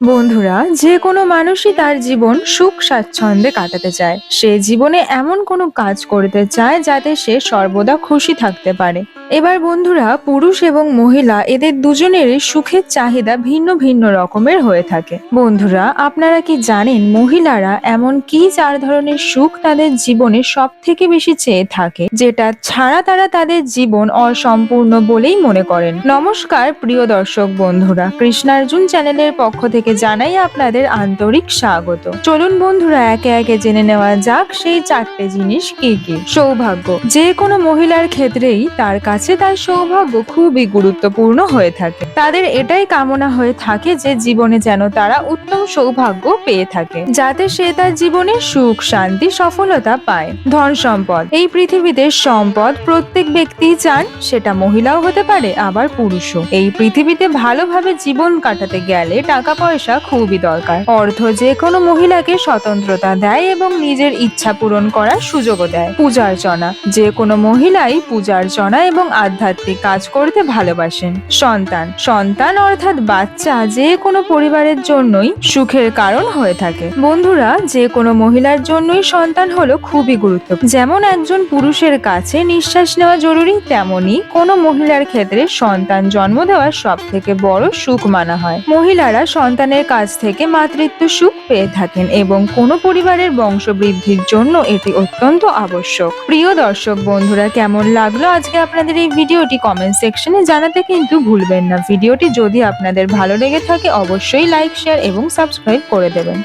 বন্ধুরা, যে কোনো মানুষই তার জীবন সুখ, স্বাচ্ছন্দ্যে কাটাতে চায়। সে জীবনে এমন কোনো কাজ করতে চায় যাতে সে সর্বদা খুশি থাকতে পারে। এবার বন্ধুরা, পুরুষ এবং মহিলা এদের দুজনেরই সুখের চাহিদা ভিন্ন ভিন্ন রকমের হয়ে থাকে। বন্ধুরা, আপনারা কি জানেন মহিলারা এমন কি চার ধরনের সুখ তাদের জীবনে সব থেকে বেশি চেয়ে থাকে, যেটা ছাড়া তারা তাদের জীবন অসম্পূর্ণ বলেই মনে করেন? নমস্কার, প্রিয় দর্শক বন্ধুরা। কৃষ্ণার্জুন চ্যানেলের পক্ষ থেকে জানাই আপনাদের আন্তরিক স্বাগত। চলুন বন্ধুরা, একে একে জেনে নেওয়া যাক সেই চারটে জিনিস কি কি। সৌভাগ্য, যে কোনো মহিলার ক্ষেত্রেই তার কাছে তার সৌভাগ্য খুবই গুরুত্বপূর্ণ হয়ে থাকে। তাদের এটাই কামনা হয়ে থাকে যে জীবনে যেন তারা উত্তম সৌভাগ্য পেয়ে থাকে, যাতে সে তার জীবনে সুখ, শান্তি, সফলতা পায়। ধন সম্পদ, এই পৃথিবীতে সম্পদ প্রত্যেক ব্যক্তি চান, সেটা মহিলাও হতে পারে, আবার পুরুষও। এই পৃথিবীতে ভালোভাবে জীবন কাটাতে গেলে টাকা পয়সা খুবই দরকার। অর্থ যে কোনো মহিলাকে স্বতন্ত্রতা দেয় এবং নিজের ইচ্ছা পূরণ করার সুযোগও দেয়। পূজার্চনা যে কোনো মহিলাই পূজার্চনা এবং আধ্যাত্মিক কাজ করতে ভালোবাসেন। সন্তান সন্তান অর্থাৎ বাচ্চা যে কোনো পরিবারের জন্যই সুখের কারণ হয়ে থাকে। বন্ধুরা যে কোনো মহিলার জন্যই সন্তান হলো খুবই গুরুত্বপূর্ণ। যেমন একজন পুরুষের কাছে নিঃশ্বাস নেওয়া জরুরি, তেমনি কোনো মহিলার ক্ষেত্রে সন্তান জন্ম দেওয়ার সব থেকে বড় সুখ মানা হয়। মহিলারা সন্তানের কাছ থেকে মাতৃত্ব সুখ পেয়ে থাকেন এবং কোনো পরিবারের বংশবৃদ্ধির জন্য এটি অত্যন্ত আবশ্যক। প্রিয় দর্শক, বন্ধুরা, কেমন লাগল আজকে আপনাদের এই ভিডিওটি কমেন্ট সেকশনে জানাতে কিন্তু ভুলবেন না। ভিডিওটি যদি আপনাদের ভালো লেগে থাকে, অবশ্যই লাইক শেয়ার এবং সাবস্ক্রাইব করে দেবেন।